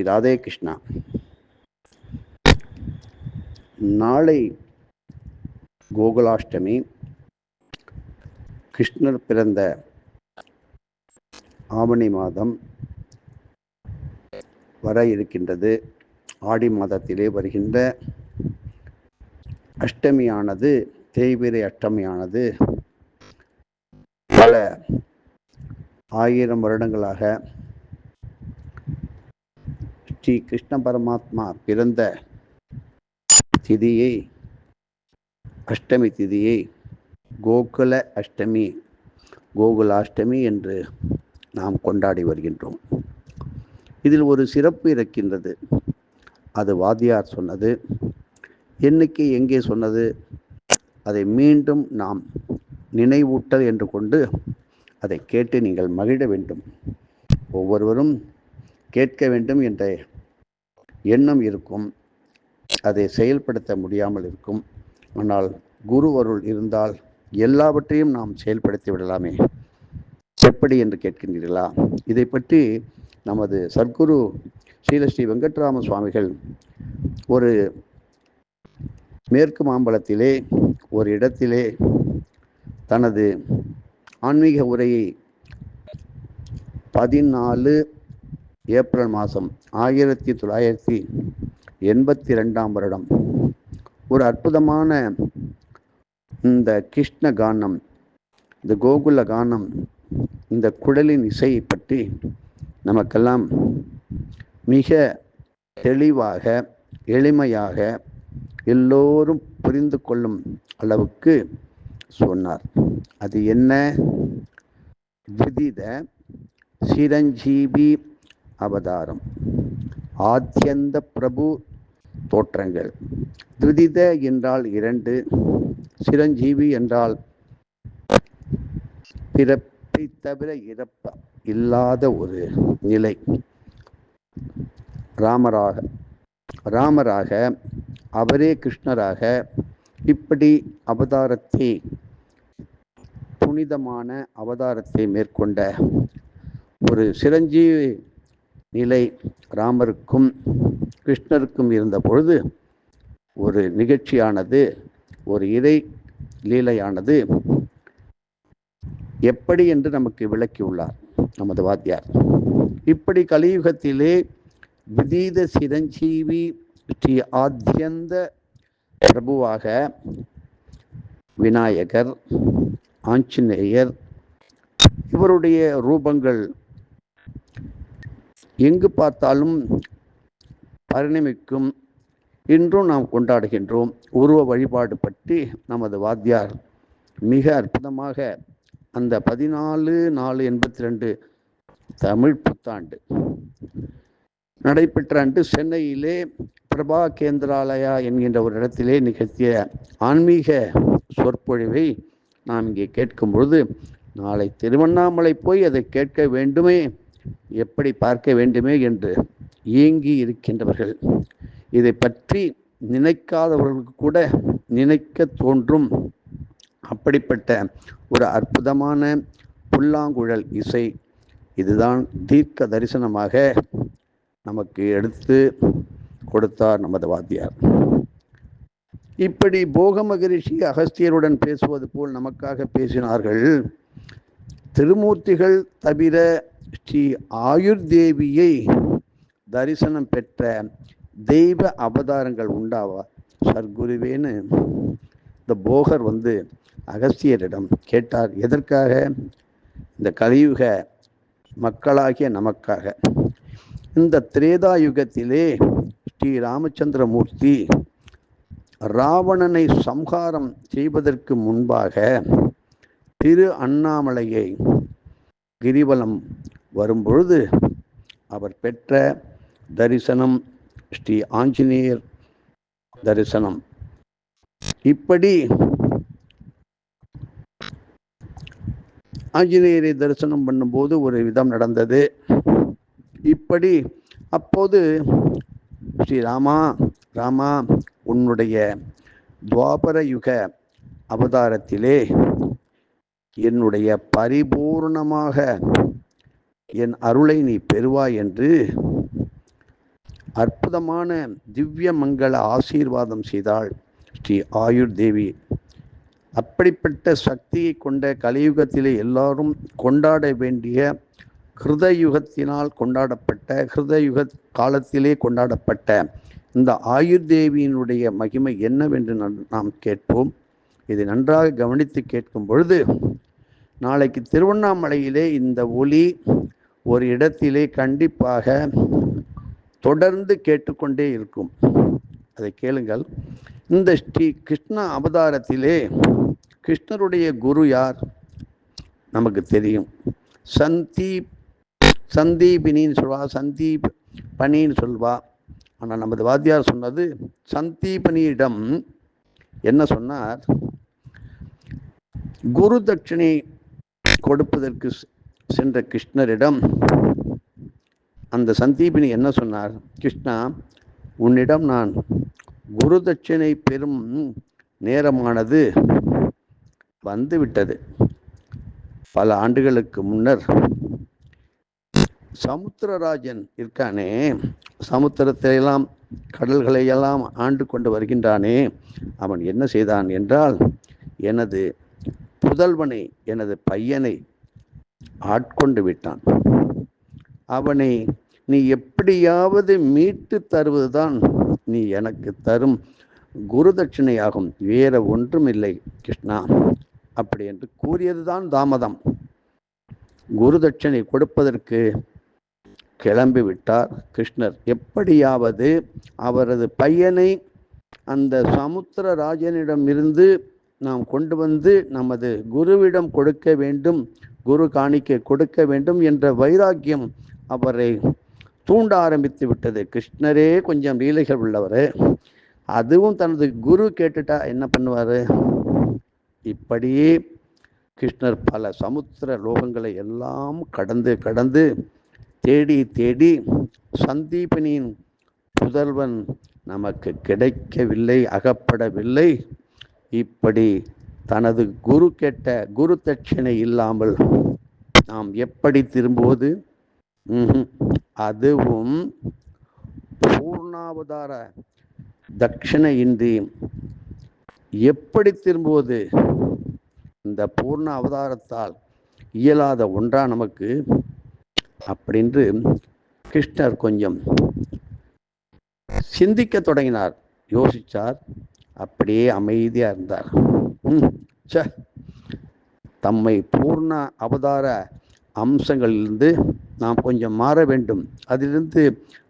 ஸ்ரீ ராதே கிருஷ்ணா. நாளை கோகுலாஷ்டமி கிருஷ்ணர் பிறந்த ஆவணி மாதம் வர இருக்கின்றது. ஆடி மாதத்திலே வருகின்ற அஷ்டமியானது தேய்பிரை அஷ்டமியானது பல ஆயிரம் வருடங்களாக ஸ்ரீ கிருஷ்ண பரமாத்மா பிறந்த திதியை அஷ்டமி திதியை கோகுல அஷ்டமி கோகுலாஷ்டமி என்று நாம் கொண்டாடி வருகின்றோம். இதில் ஒரு சிறப்பு இருக்கின்றது. அது வாத்தியார் சொன்னது. என்னைக்கு எங்கே சொன்னது? அதை மீண்டும் நாம் நினைவூட்டல் என்று கொண்டு அதை கேட்டு நீங்கள் மகிழ வேண்டும். ஒவ்வொருவரும் கேட்க வேண்டும் என்ற எண்ணம் இருக்கும். அதை செயல்படுத்த முடியாமல் இருக்கும். ஆனால் குரு அருள் இருந்தால் எல்லாவற்றையும் நாம் செயல்படுத்தி விடலாமே. எப்படி என்று கேட்கின்றீர்களா? இதை பற்றி நமது சர்க்குரு ஸ்ரீலஸ்ரீ வெங்கட்ராம சுவாமிகள் ஒரு மேற்கு மாம்பலத்திலே ஒரு இடத்திலே தனது ஆன்மீக உரையை பதினாலு ஏப்ரல் மாதம் ஆயிரத்தி தொள்ளாயிரத்தி எண்பத்தி ரெண்டாம் வருடம். ஒரு அற்புதமான இந்த கிருஷ்ண கானம் இந்த கோகுல கானம் இந்த குடலின் இசையை பற்றி நமக்கெல்லாம் மிக தெளிவாக எளிமையாக எல்லோரும் புரிந்து கொள்ளும் அளவுக்கு சொன்னார். அது என்ன? விதித சிரஞ்சீவி அவதாரம். ஆத்தியந்த பிரபு தோற்றங்கள். துதித என்றால் இரண்டு சிரஞ்சீவி என்றால் பிறப்பை தவிர இறப்ப இல்லாத ஒரு நிலை. ராமராக ராமராக அவரே கிருஷ்ணராக இப்படி அவதாரத்தை புனிதமான அவதாரத்தை மேற்கொண்ட ஒரு சிரஞ்சீவி நிலை ராமருக்கும் கிருஷ்ணருக்கும் இருந்த பொழுது ஒரு நிகழ்ச்சியானது ஒரு இறை லீலையானது எப்படி என்று நமக்கு விளக்கியுள்ளார் நமது வாத்தியார். இப்படி கலியுகத்திலே விதீத சிரஞ்சீவி ஸ்ரீ ஆத்தியந்த பிரபுவாக விநாயகர் ஆஞ்சநேயர் இவருடைய ரூபங்கள் எங்கு பார்த்தாலும் பரிணமிக்கும் இன்றும் நாம் கொண்டாடுகின்றோம். உருவ வழிபாடு பற்றி நமது வாத்தியார் மிக அற்புதமாக அந்த பதினாலு நாலு எண்பத்தி ரெண்டு தமிழ் புத்தாண்டு நடைபெற்ற அன்று சென்னையிலே பிரபா கேந்திராலயா என்கின்ற ஒரு இடத்திலே நிகழ்த்திய ஆன்மீக சொற்பொழிவை நாம் இங்கே கேட்கும் பொழுது நாளை திருவண்ணாமலை போய் அதை கேட்க வேண்டுமே எப்படி பார்க்க வேண்டுமே என்று ஏங்கி இருக்கின்றவர்கள். இதை பற்றி நினைக்காதவர்களுக்கு கூட நினைக்க தோன்றும் அப்படிப்பட்ட ஒரு அற்புதமான புல்லாங்குழல் இசை. இதுதான் தீர்க்க தரிசனமாக நமக்கு எடுத்து கொடுத்தார் நமது வாத்தியார். இப்படி போக மகரிஷி அகஸ்தியருடன் பேசுவது போல் நமக்காக பேசினார்கள். திருமூர்த்திகள் தவிர ஸ்ரீ ஆயுர்தேவியை தரிசனம் பெற்ற தெய்வ அவதாரங்கள் உண்டாவா? சர்க்குருவேன்னு இந்த போகர் வந்து அகஸ்தியரிடம் கேட்டார் எதற்காக? இந்த கலியுக மக்களாகிய நமக்காக. இந்த திரேதா யுகத்திலே ஸ்ரீ ராமச்சந்திரமூர்த்தி ராவணனை சம்ஹாரம் செய்வதற்கு முன்பாக திரு அண்ணாமலையை கிரிவலம் வரும்பொழுது அவர் பெற்ற தரிசனம் ஸ்ரீ ஆஞ்சநேயர் தரிசனம். இப்படி ஆஞ்சநேயரை தரிசனம் பண்ணும்போது ஒரு விதம் நடந்தது. இப்படி அப்போது ஸ்ரீ ராமா ராமா உன்னுடைய துவாபர யுக அவதாரத்திலே என்னுடைய பரிபூர்ணமாக என் அருளை நீ பெறுவாய் என்று அற்புதமான திவ்ய மங்கள ஆசீர்வாதம் செய்தாள் ஸ்ரீ ஆயுர் தேவி. அப்படிப்பட்ட சக்தியை கொண்ட கலியுகத்திலே எல்லாரும் கொண்டாட வேண்டிய ஹிருதயுகத்தினால் கொண்டாடப்பட்ட ஹிருதயுக காலத்திலே கொண்டாடப்பட்ட இந்த ஆயுர்தேவியினுடைய மகிமை என்னவென்று நாம் கேட்போம். இதை நன்றாக கவனித்து கேட்கும் பொழுது நாளைக்கு திருவண்ணாமலையிலே இந்த ஒளி ஒரு இடத்திலே கண்டிப்பாக தொடர்ந்து கேட்டுக்கொண்டே இருக்கும். அதை கேளுங்கள். இந்த ஸ்ரீ கிருஷ்ண அவதாரத்திலே கிருஷ்ணருடைய குரு யார்? நமக்கு தெரியும். சந்தீப் சந்தீபினின்னு சொல்வா சந்தீப் பணின்னு சொல்வா. ஆனால் நமது வாத்தியார் சொன்னது சந்தீபனியிடம். என்ன சொன்னார்? குரு தட்சிணை கொடுப்பதற்கு சென்ற கிருஷ்ணரிடம் அந்த சந்தீபினி என்ன சொன்னார்? கிருஷ்ணா உன்னிடம் நான் குரு தட்சிணை பெறும் நேரமானது வந்துவிட்டது. பல ஆண்டுகளுக்கு முன்னர் சமுத்திரராஜன் இருக்கானே சமுத்திரத்தையெல்லாம் கடல்களையெல்லாம் ஆண்டு கொண்டு வருகின்றானே அவன் என்ன செய்தான் என்றால் எனது புதல்வனை எனது பையனை ஆட்கொண்டு விட்டான். அவனை நீ எப்படியாவது மீட்டு தருவதுதான் நீ எனக்கு தரும் குரு தட்சிணையாகும் வேற ஒன்றும் இல்லை கிருஷ்ணா அப்படி என்று கூறியதுதான் தாமதம். குரு தட்சிணை கொடுப்பதற்கு கிளம்பி விட்டார் கிருஷ்ணர். எப்படியாவது அவரது பையனை அந்த சமுத்திர ராஜனிடமிருந்து நாம் கொண்டு வந்து நமது குருவிடம் கொடுக்க வேண்டும். குரு காணிக்கை கொடுக்க வேண்டும் என்ற வைராக்கியம் அவரை தூண்ட ஆரம்பித்து விட்டது. கிருஷ்ணரே கொஞ்சம் லீலைகள் உள்ளவர். அதுவும் தனது குரு கேட்டுட்டா என்ன பண்ணுவார்? இப்படியே கிருஷ்ணர் பல சமுத்திர லோகங்களை எல்லாம் கடந்து கடந்து தேடி தேடி சந்தீபனின் புதல்வன் நமக்கு கிடைக்கவில்லை அகப்படவில்லை. இப்படி தனது குரு கெட்ட குரு தட்சிணை இல்லாமல் நாம் எப்படி திரும்புவது? அதுவும் பூர்ணாவதார தட்சிணையின்றி எப்படி திரும்புவது? இந்த பூர்ண அவதாரத்தால் இயலாத ஒன்றா நமக்கு? அப்படின்று கிருஷ்ணர் கொஞ்சம் சிந்திக்க தொடங்கினார். யோசிச்சார். அப்படியே அமைதியாக இருந்தார். ச தம்மை பூர்ண அவதார அம்சங்களிலிருந்து நாம் கொஞ்சம் மாற வேண்டும். அதிலிருந்து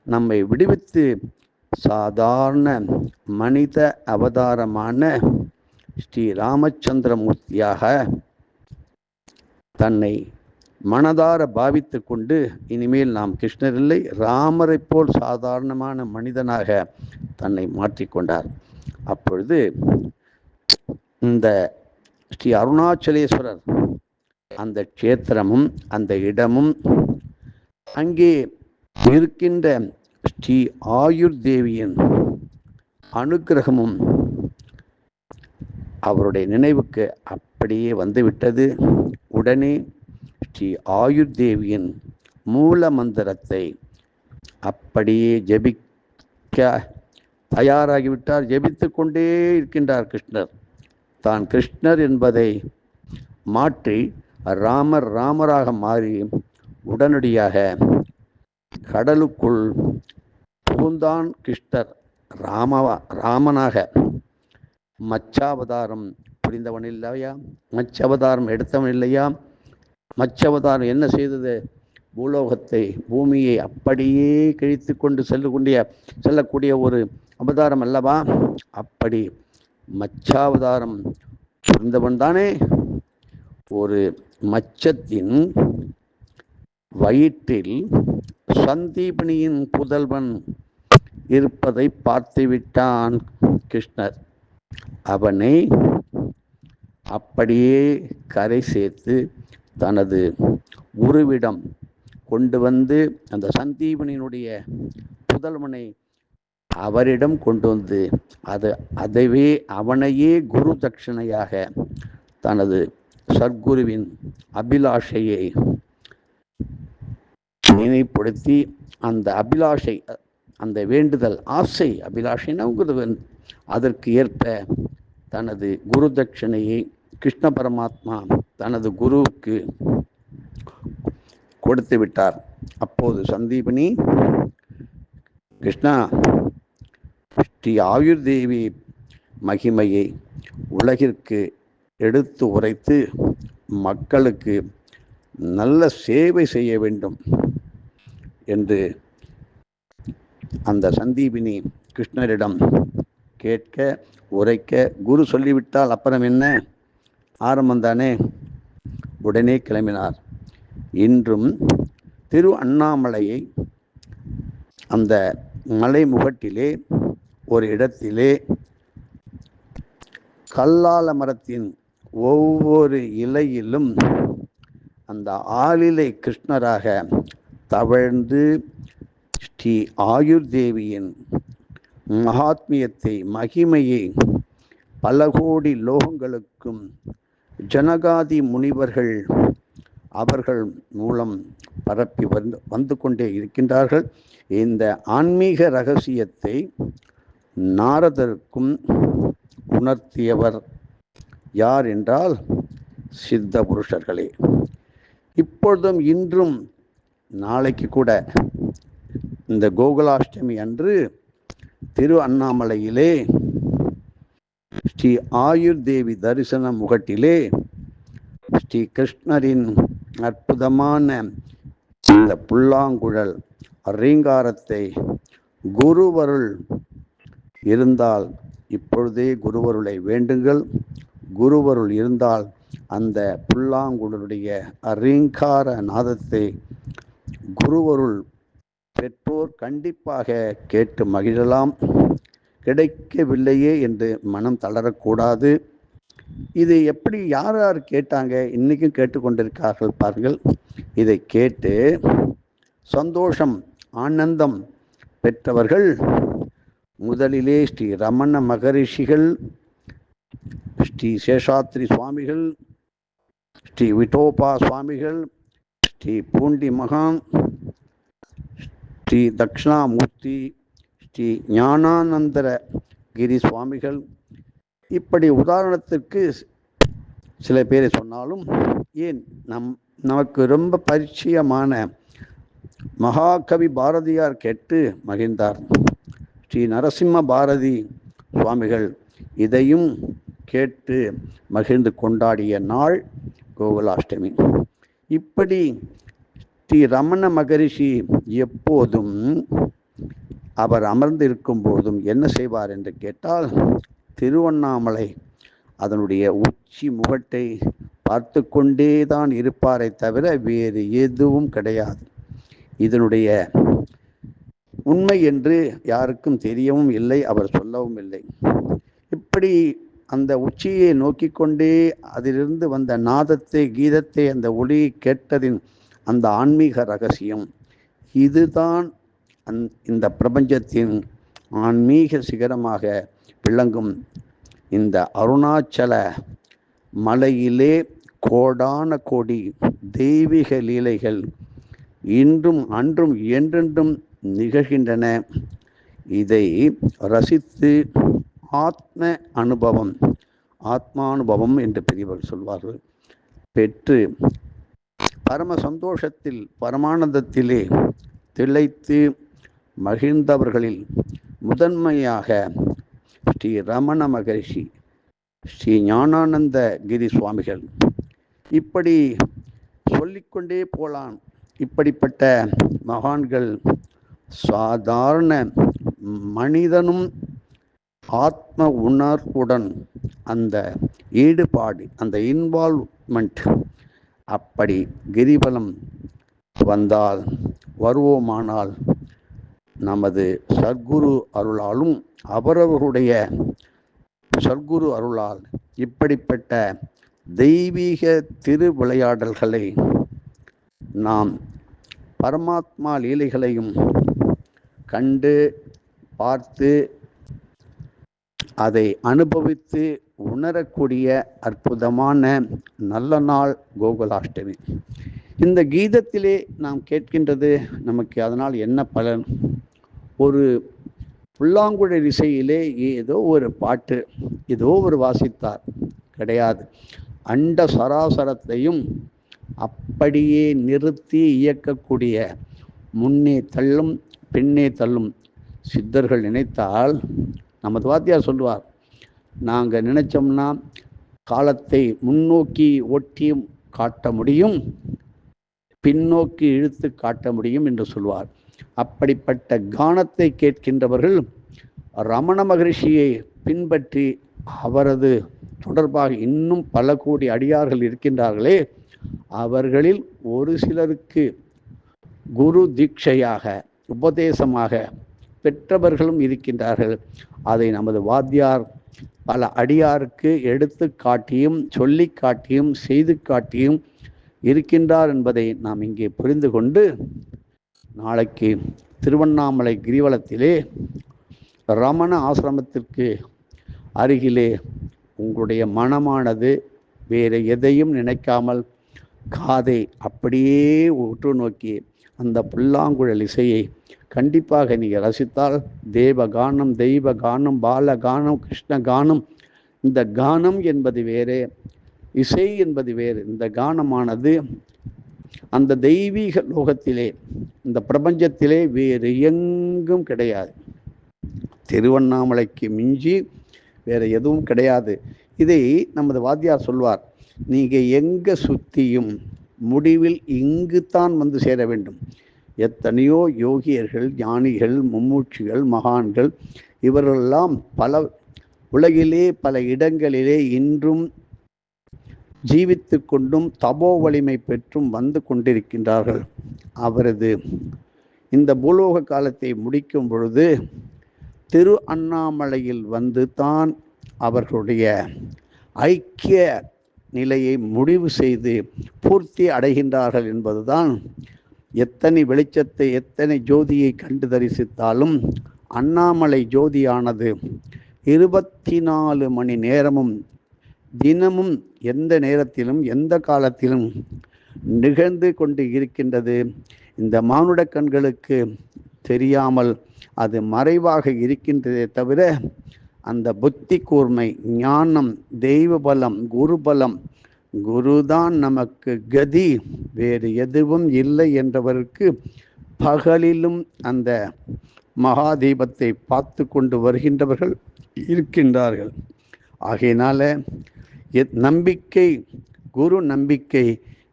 நம்மை விடுவித்து சாதாரண மனித அவதாரமான ஸ்ரீ ராமச்சந்திரமூர்த்தியாக தன்னை மனதார பாவித்து கொண்டு இனிமேல் நாம் கிருஷ்ணர் இல்லை ராமரை போல் சாதாரணமான மனிதனாக தன்னை மாற்றிக்கொண்டார் அப்பொழுது இந்த ஸ்ரீ அருணாச்சலேஸ்வரர் அந்த க்ஷேத்திரமும் அந்த இடமும் அங்கே இருக்கின்ற ஸ்ரீ ஆயுர் தேவியின் அனுகிரகமும் அவருடைய நினைவுக்கு அப்படியே வந்துவிட்டது. உடனே ஸ்ரீ ஆயுர் தேவியின் மூல மந்திரத்தை அப்படியே ஜெபிக்க தயாராகிவிட்டார். ஜெபித்து கொண்டே இருக்கின்றார் கிருஷ்ணர். தான் கிருஷ்ணர் என்பதை மாற்றி ராமர் ராமராக மாறி உடனடியாக கடலுக்குள் புகுந்தான் கிருஷ்ணர் ராமவா ராமனாக. மச்சாவதாரம் புரிந்தவன் இல்லையா? மச்சவதாரம் எடுத்தவன் இல்லையா? மச்சவதாரம் என்ன செய்தது? பூலோகத்தை பூமியை அப்படியே கிழித்து கொண்டு செல்லக்கூடிய செல்லக்கூடிய ஒரு அவதாரம் அல்லவா? அப்படி மச்சாவதாரம். புரிந்தவன் தானே. ஒரு மச்சத்தின் வயிற்றில் சந்தீபனியின் புதல்வன் இருப்பதை பார்த்து விட்டான் கிருஷ்ணர். அவனை அப்படியே கரை சேர்த்து தனது உருவிடம் கொண்டு வந்து அந்த சந்தீபனினுடைய புதல்வனை அவரிடம் கொண்டு வந்து அது அதைவே அவனையே குரு தட்சிணையாக தனது சர்க்குருவின் அபிலாஷையை நினைப்படுத்தி அந்த அபிலாஷை அந்த வேண்டுதல் ஆசை அபிலாஷைனாங்கிறது அதற்கு ஏற்ப தனது குரு தட்சிணையை கிருஷ்ண பரமாத்மா தனது குருவுக்கு கொடுத்து விட்டார். அப்போது சந்தீபனி கிருஷ்ணா ஸ்ரீ ஆயுர் தேவி மகிமையை உலகிற்கு எடுத்து உரைத்து மக்களுக்கு நல்ல சேவை செய்ய வேண்டும் என்று அந்த சந்தீபினி கிருஷ்ணரிடம் கேட்க உரைக்க குரு சொல்லிவிட்டால் அப்புறம் என்ன? ஆரம்பம் தானே? உடனே கிளம்பினார். இன்றும் திரு அண்ணாமலையை அந்த மலை முகட்டிலே ஒரு இடத்திலே கல்லால மரத்தின் ஒவ்வொரு இலையிலும் அந்த ஆளிலை கிருஷ்ணராக தவழ்ந்து ஸ்ரீ ஆயுர் தேவியின் மகாத்மியத்தை மகிமையை பல கோடி லோகங்களுக்கும் ஜனகாதி முனிவர்கள் அவர்கள் மூலம் பரப்பி வந்து வந்து கொண்டே இருக்கின்றார்கள். இந்த ஆன்மீக ரகசியத்தை நாரதருக்கும் உணர்த்தியவர் யார் என்றால் சித்த புருஷர்களே. இப்பொழுதும் இன்றும் நாளைக்கு கூட இந்த கோகுலாஷ்டமி அன்று திரு அண்ணாமலையிலே ஸ்ரீ ஆயுர் தேவி தரிசன முகட்டிலே ஸ்ரீ கிருஷ்ணரின் அற்புதமான இந்த புல்லாங்குழல் ரீங்காரத்தை குருவருள் இருந்தால் இப்பொழுதே குருவருளை வேண்டுங்கள். குருவருள் இருந்தால் அந்த புல்லாங்குழலுடைய அரீங்கார நாதத்தை குருவருள் பெற்றோர் கண்டிப்பாக கேட்டு மகிழலாம். கிடைக்கவில்லையே என்று மனம் தளரக்கூடாது. இது எப்படி யார் யார் கேட்டாங்க? இன்றைக்கும் கேட்டுக்கொண்டிருக்கார்கள் பாருங்கள். இதை கேட்டு சந்தோஷம் ஆனந்தம் பெற்றவர்கள் முதலிலே ஸ்ரீ ரமண மகரிஷிகள் ஸ்ரீ சேஷாத்ரி சுவாமிகள் ஸ்ரீ விட்டோபா சுவாமிகள் ஸ்ரீ பூண்டி மகான் ஸ்ரீ தக்ஷணாமூர்த்தி ஸ்ரீ ஞானானந்தர கிரி சுவாமிகள். இப்படி உதாரணத்திற்கு சில பேரை சொன்னாலும் ஏன் நம் நமக்கு ரொம்ப பரிச்சயமான மகாகவி பாரதியார் கேட்டு மகிழ்ந்தார். ஸ்ரீ நரசிம்ம பாரதி சுவாமிகள் இதையும் கேட்டு மகிழ்ந்து கொண்டாடிய நாள் கோகுலாஷ்டமி. இப்படி ஸ்ரீ ரமண மகரிஷி எப்போதும் அவர் அமர்ந்திருக்கும் போதும் என்ன செய்வார் என்று கேட்டால் திருவண்ணாமலை அதனுடைய உச்சி முகட்டை பார்த்து கொண்டே தான் இருப்பாரை தவிர வேறு எதுவும் கிடையாது. இதனுடைய உண்மை என்று யாருக்கும் தெரியவும் இல்லை அவர் சொல்லவும் இல்லை. இப்படி அந்த உச்சியை நோக்கி கொண்டே அதிலிருந்து வந்த நாதத்தை கீதத்தை அந்த ஒளி கேட்டதின் அந்த ஆன்மீக ரகசியம் இதுதான் அந் இந்த பிரபஞ்சத்தின் ஆன்மீக சிகரமாக விளங்கும். இந்த அருணாச்சல மலையிலே கோடான கோடி தெய்வீக லீலைகள் இன்றும் அன்றும் என்றென்றும் நிகழ்கின்றன. இதை ரசித்து ஆத்ம அனுபவம் ஆத்மானுபவம் என்று பெரியவர் சொல்வார்கள். பெற்று பரம சந்தோஷத்தில் பரமானந்தத்திலே திளைத்து மகிழ்ந்தவர்களில் முதன்மையாக ஸ்ரீ ரமண மகரிஷி ஸ்ரீ ஞானானந்த கிரி சுவாமிகள். இப்படி சொல்லிக்கொண்டே போலாம் இப்படிப்பட்ட மகான்கள் சாதாரண மனிதனும் ஆத்ம உணர்வுடன் அந்த ஈடுபாடு அந்த இன்வால்வ்மெண்ட் அப்படி கிரிபலம் வந்தால் வருவோமானால் நமது சர்க்குரு அருளாலும் அவரவருடைய சர்க்குரு அருளால் இப்படிப்பட்ட தெய்வீக திருவிளையாடல்களை நாம் பரமாத்மா லீலைகளையும் கண்டு பார்த்து அதை அனுபவித்து உணரக்கூடிய அற்புதமான நல்ல நாள் கோகுலாஷ்டமி. இந்த கீதத்திலே நாம் கேட்கின்றது நமக்கு அதனால் என்ன பலன்? ஒரு புல்லாங்குழல் இசையிலே ஏதோ ஒரு பாட்டு ஏதோ ஒரு வாசித்தார். கிடையாது. அண்ட சராசரத்தையும் அப்படியே நிறுத்தி இயக்கக்கூடிய முன்னே தள்ளும் பெண்ணே தள்ளும் சித்தர்கள் நினைத்தால் நமது வாத்தியார் சொல்லுவார் நாங்கள் நினைச்சோம்னா காலத்தை முன்னோக்கி ஒட்டியும் காட்ட முடியும் பின்னோக்கி இழுத்து காட்ட முடியும் என்று சொல்வார் அப்படிப்பட்ட கானத்தை கேட்கின்றவர்கள் ரமண மகரிஷியை பின்பற்றி அவரது தொடர்பாக இன்னும் பல கோடி அடியார்கள் இருக்கின்றார்களே அவர்களில் ஒரு சிலருக்கு குரு தீட்சையாக உபதேசமாக பெற்றவர்களும் இருக்கின்றார்கள். அதை நமது வாத்தியார் பல அடியாருக்கு எடுத்து காட்டியும் சொல்லி காட்டியும் செய்து காட்டியும் இருக்கின்றார் என்பதை நாம் இங்கே புரிந்து கொண்டு நாளைக்கு திருவண்ணாமலை கிரிவலத்திலே ரமண ஆசிரமத்திற்கு அருகிலே உங்களுடைய மனமானது வேறு எதையும் நினைக்காமல் காதை அப்படியே உற்று நோக்கி அந்த புல்லாங்குழல் இசையை கண்டிப்பாக நீங்கள் ரசித்தால் தேவ கானம் தெய்வ கானம் பால கானம் கிருஷ்ண கானம் இந்த கானம் என்பது வேறு இசை என்பது வேறு. இந்த கானமானது அந்த தெய்வீக லோகத்திலே இந்த பிரபஞ்சத்திலே வேறு எங்கும் கிடையாது. திருவண்ணாமலைக்கு மிஞ்சி வேற எதுவும் கிடையாது. இதை நமது வாத்தியார் சொல்வார் நீங்கள் எங்கே சுற்றியும் முடிவில் இங்குத்தான் வந்து சேர வேண்டும். எத்தனையோ யோகியர்கள் ஞானிகள் மும்மூச்சிகள் மகான்கள் இவர்களெல்லாம் பல உலகிலே பல இடங்களிலே இன்றும் ஜீவித்து கொண்டும் தபோ வலிமை பெற்றும் வந்து கொண்டிருக்கின்றார்கள். அவரது இந்த பூலோக காலத்தை முடிக்கும் பொழுது திரு அண்ணாமலையில் வந்து தான் அவர்களுடைய ஐக்கிய நிலையை முடிவு செய்து பூர்த்தி அடைகின்றார்கள் என்பதுதான் எத்தனை வெளிச்சத்தை எத்தனை ஜோதியை கண்டு தரிசித்தாலும் அண்ணாமலை ஜோதியானது இருபத்தி நாலு மணி நேரமும் தினமும் எந்த நேரத்திலும் எந்த காலத்திலும் நிகழ்ந்து கொண்டு இருக்கின்றது. இந்த மானுட கண்களுக்கு தெரியாமல் அது மறைவாக இருக்கின்றதே தவிர அந்த புத்தி கூர்மை ஞானம் தெய்வ பலம் குரு பலம் குருதான் நமக்கு கதி. வேறு எதுவும் இல்லை என்றவருக்கு பகலிலும் அந்த மகாதீபத்தை பார்த்து கொண்டு வருகின்றவர்கள் இருக்கின்றார்கள். ஆகையினால எத் நம்பிக்கை குரு நம்பிக்கை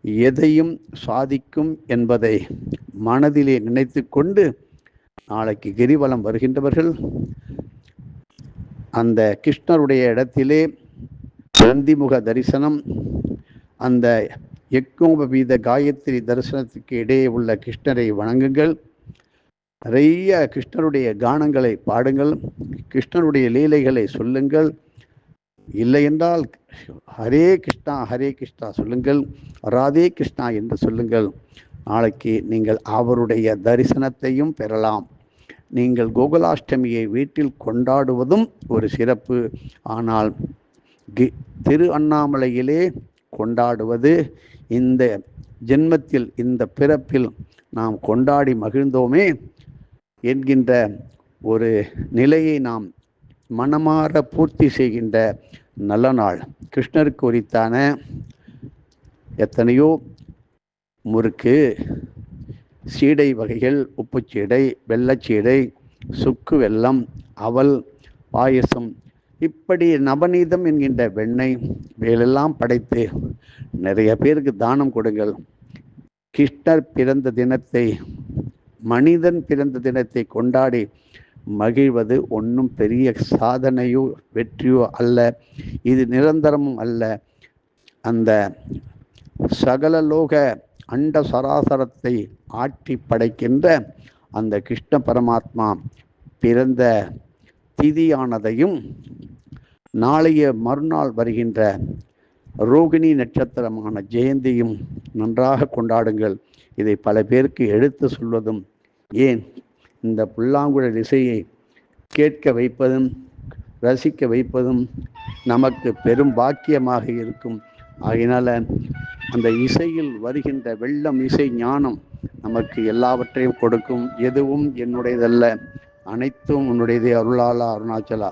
எதையும் சாதிக்கும் என்பதை மனதிலே நினைத்து கொண்டு நாளைக்கு கிரிவலம் வருகின்றவர்கள் அந்த கிருஷ்ணருடைய இடத்திலே நந்திமுக தரிசனம் அந்த எக்கோபவீத காயத்ரி தரிசனத்துக்கு இடையே உள்ள கிருஷ்ணரை வணங்குங்கள். நிறைய கிருஷ்ணருடைய கானங்களை பாடுங்கள் கிருஷ்ணருடைய லீலைகளை சொல்லுங்கள். இல்லை என்றால் ஹரே கிருஷ்ணா ஹரே கிருஷ்ணா சொல்லுங்கள் ராதே கிருஷ்ணா என்று சொல்லுங்கள். நாளைக்கு நீங்கள் அவருடைய தரிசனத்தையும் பெறலாம். நீங்கள் கோகுலாஷ்டமியை வீட்டில் கொண்டாடுவதும் ஒரு சிறப்பு. ஆனால் கி திரு அண்ணாமலையிலே கொண்டாடுவது இந்த ஜென்மத்தில் இந்த பிறப்பில் நாம் கொண்டாடி மகிழ்ந்தோமே என்கின்ற ஒரு நிலையை நாம் மனமாற பூர்த்தி செய்கின்ற நல்ல நாள். கிருஷ்ணருக்கு உரித்தான எத்தனையோ முறுக்கு. சீடை வகைகள் உப்புச்சீடை வெள்ளச்சீடை சுக்கு வெல்லம் அவல் பாயசம். இப்படி நவநீதம் என்கின்ற வெண்ணெய் வேலெல்லாம் படைத்து நிறைய பேருக்கு தானம் கொடுங்கள். கிருஷ்ணர் பிறந்த தினத்தை மனிதன் பிறந்த தினத்தை கொண்டாடி மகிழ்வது ஒன்றும் பெரிய சாதனையோ வெற்றியோ அல்ல. இது நிரந்தரமும் அல்ல. அந்த சகலலோக அண்ட சராசரத்தை ஆட்டி படைக்கின்ற அந்த கிருஷ்ண பரமாத்மா பிறந்த திதியானதையும் நாளைய மறுநாள் வருகின்ற ரோகிணி நட்சத்திரமான ஜெயந்தியும் நன்றாக கொண்டாடுங்கள். இதை பல பேருக்கு எடுத்து சொல்வதும் ஏன்? இந்த புல்லாங்குழல் இசையை கேட்க வைப்பதும் ரசிக்க வைப்பதும் நமக்கு பெரும் பாக்கியமாக இருக்கும். ஆகையினால அந்த இசையில் வருகின்ற வெள்ளம் இசை ஞானம் நமக்கு எல்லாவற்றையும் கொடுக்கும். எதுவும் என்னுடையதல்ல. அனைத்தும் உன்னுடையதே அருளாளா அருணாச்சலா.